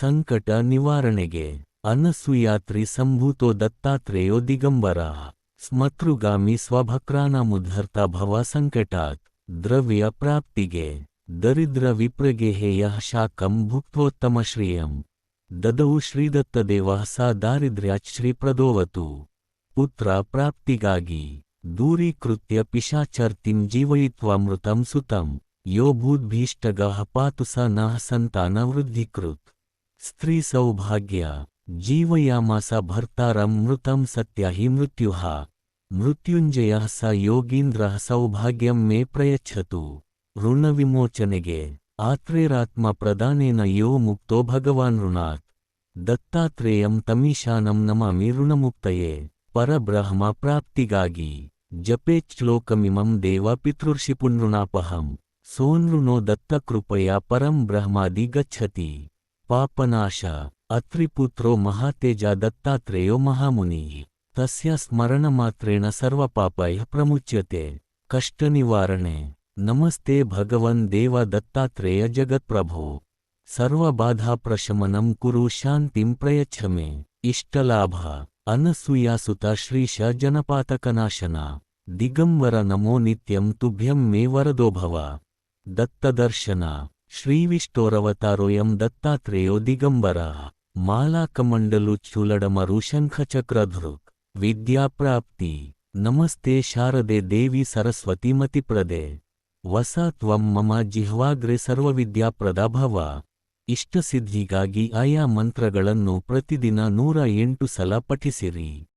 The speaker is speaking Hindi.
ಸಂಕಟ ನಿವಾರಣೆಗೆ ಅನಸೂಯಾತ್ರಿ ಸಂಭೂತೋ ದತ್ತಾತ್ರೇಯೋ ದಿಗಂಬರ. ಸ್ಮತೃಗಾಮಿ ಸ್ವಭಕ್ರಾನಾಮುದ್ಧರ್ತ ಭವ ಸಂಕಟಾತ್. ದ್ರವ್ಯ ಪ್ರಾಪ್ತಿಗೆ ದರಿದ್ರ ವಿಪ್ರಗೆ ಹೇಯ ಶಾಕಂ ಭುಕ್ತೋತ್ತಮ ಶ್ರೇಯಂ. ದದೌ ಶ್ರೀದತ್ತದೇವ ಸ ದಾರಿದ್ರ್ಯಾಚ್ ಶ್ರೀಪ್ರದೋವತು ಪುತ್ರ ಪ್ರಾಪ್ತಿಗಾಗಿ ದೂರೀಕೃತ್ಯ ಪಿಶಾಚರ್ತಿಂ ಜೀವಯಿತ್ವಾಮೃತಂ ಸುತಂ. ಯೋ ಭೂದ್ಭೀಷ್ಟಗಃ ಪಾತು ಸ ನಃ ಸಂತಾನ ವೃದ್ಧಿಕೃತ್. ಸ್ತ್ರೀ ಸೌಭಾಗ್ಯ ಜೀವಯಾಮಾಸ ಭರ್ತಾರಂ ಮೃತಂ ಸತ್ಯ ಹಿ ಮೃತ್ಯುಃ ಮೃತ್ಯುಂಜಯ ಸ ಯೋಗೀಂದ್ರ ಸೌಭಾಗ್ಯಂ ಮೇ ಪ್ರಯಚ್ಛತು ಋಣವಿಮೋಚನೆಗೆ ಆತ್ರೇರಾತ್ಮ ಪ್ರದಾನೇನ ಯೋ ಮುಕ್ತೋ ಭಗವಾನ್ ಋಣಾತ್ ದತ್ತಾತ್ರೇಯಂ ತಮೀಶಾನಂ ನಮಾಮಿ ಋಣಮುಕ್ತಯೇ ಪರಬ್ರಹ್ಮ ಪ್ರಾಪ್ತಿಗಾಗಿ ಜಪೇಚ್ಲೋಕಮಿಮಂ ದೇವ ಪಿತೃರ್ಷಿಪುನೃಣಾಪಹಂ ಸೋನೃಣೋ ದತ್ತಕೃಪಯ ಪರಂ ಬ್ರಹ್ಮಾದಿ ಗಚ್ಚತಿ पापनाश, अत्रिपुत्रो महातेज दत्तात्रेयो महामुनि। तस्य स्मरणमात्रेण सर्वपापैः प्रमुच्यते। कष्टनिवारणे, नमस्ते भगवन् देव दत्तात्रेय जगत्प्रभो। सर्वबाधाप्रशमनं कुरु शान्तिं प्रयच्छ मे इष्टलाभ, अनसूयासुता श्रीश जनपातकनाशना। दिगंबर नमो नित्यं तुभ्यं मे वरदो भव। दत्तदर्शना। ಶ್ರೀವಿಷ್ಟೋರವತಾರೋಯಂ ದತ್ತಾತ್ರೇಯೋ ದಿಗಂಬರ. ಮಾಲಾಕಮಂಡಲುಚ್ಛುಲಡಮರು ಶಂಖಚಕ್ರಧೃಕ್ ವಿದ್ಯಾಪ್ರಾಪ್ತಿ ನಮಸ್ತೆ ಶಾರದೆ ದೇವಿ ಸರಸ್ವತಿ ಮತಿಪ್ರದೆ. ವಸ ತ್ವಂ ಮಮ ಜಿಹ್ವಾಗ್ರೆ ಸರ್ವವಿದ್ಯಾಪ್ರದ ಭವ ಇಷ್ಟಸಿದ್ಧಿಗಾಗಿ ಆಯಾ ಮಂತ್ರಗಳನ್ನು ಪ್ರತಿದಿನ ನೂರ ಎಂಟು ಸಲ ಪಠಿಸಿರಿ.